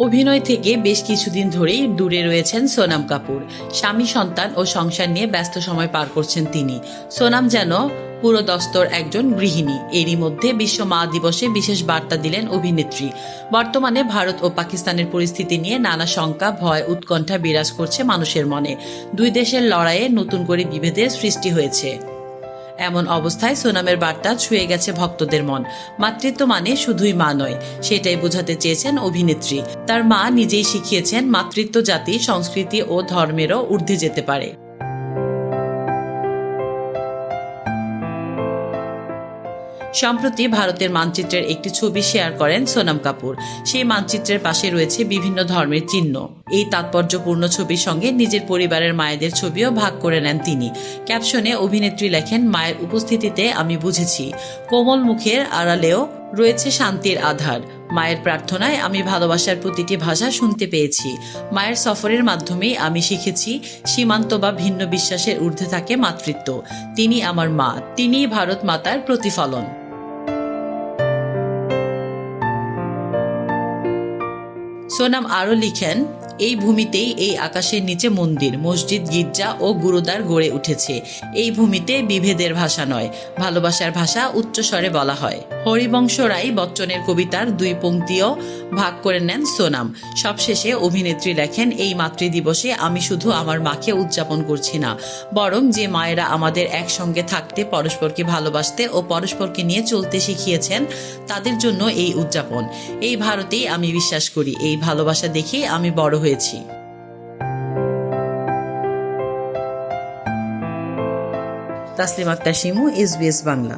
অভিনয় থেকে বেশ কিছুদিন ধরেই দূরে রয়েছেন সোনাম কাপুর। স্বামী, সন্তান ও সংসার নিয়ে ব্যস্ত সময় পার করছেন তিনি। সোনাম যেন পুরো দস্তর একজন গৃহিণী। এরই মধ্যে বিশ্ব মা দিবসে বিশেষ বার্তা দিলেন অভিনেত্রী। বর্তমানে ভারত ও পাকিস্তানের পরিস্থিতি নিয়ে নানা শঙ্কা, ভয়, উৎকণ্ঠা বিরাজ করছে মানুষের মনে। দুই দেশের লড়াইয়ে নতুন করে বিভেদের সৃষ্টি হয়েছে। এমন অবস্থায় সোনামের বার্তা ছুঁয়ে গেছে ভক্তদের মন। মাতৃত্ব মানে শুধুই মা নয়, সেটাই বোঝাতে চেয়েছেন অভিনেত্রী। তার মা নিজেই শিখিয়েছেন মাতৃত্ব জাতি, সংস্কৃতি ও ধর্মেরও ঊর্ধ্বে যেতে পারে। সম্প্রতি ভারতের মানচিত্রের একটি ছবি শেয়ার করেন সোনাম কাপুর। সেই মানচিত্রের পাশে রয়েছে বিভিন্ন ধর্মের চিহ্ন। এই তাৎপর্যপূর্ণ ছবির সঙ্গে নিজের পরিবারের মায়েদের ছবিও ভাগ করে নেন তিনি। ক্যাপশনে অভিনেত্রী লেখেন, মায়ের উপস্থিতিতে আমি বুঝেছি। কোমল মুখের আড়ালেও রয়েছে শান্তির আধার। মায়ের প্রার্থনায় আমি ভালোবাসার প্রতিটি ভাষা শুনতে পেয়েছি। মায়ের সফরের মাধ্যমেই আমি শিখেছি সীমান্ত বা ভিন্ন বিশ্বাসের ঊর্ধ্বে থাকে মাতৃত্ব। তিনি আমার মা। তিনিই ভারত মাতার প্রতিফলন। সোনাম আরও লিখেন এই ভূমিতেই এই আকাশের নিচে মন্দির, মসজিদ, গির্জা ও গুরুদ্বার গড়ে উঠেছে। এই ভূমিতে বিভেদের ভাষা নয়, ভালোবাসার ভাষা উচ্চস্বরে বলা হয়। হরিবংশ রায় বচ্চনের কবিতার দুই পংক্তিও ভাগ করে নেন সোনাম। সবশেষে অভিনেত্রী লেখেন, এই মাতৃদিবসে আমি শুধু আমার মাকে উদযাপন করছি না, বরং যে মায়েরা আমাদের একসঙ্গে থাকতে, পরস্পরকে ভালোবাসতে ও পরস্পরকে নিয়ে চলতে শিখিয়েছেন, তাদের জন্য এই উদযাপন। এই ভারতেই আমি বিশ্বাস করি, এই ভালোবাসা দেখেই আমি বড় হয়েছি তাসলিম আক্তার শিমু এসবিএস বাংলা।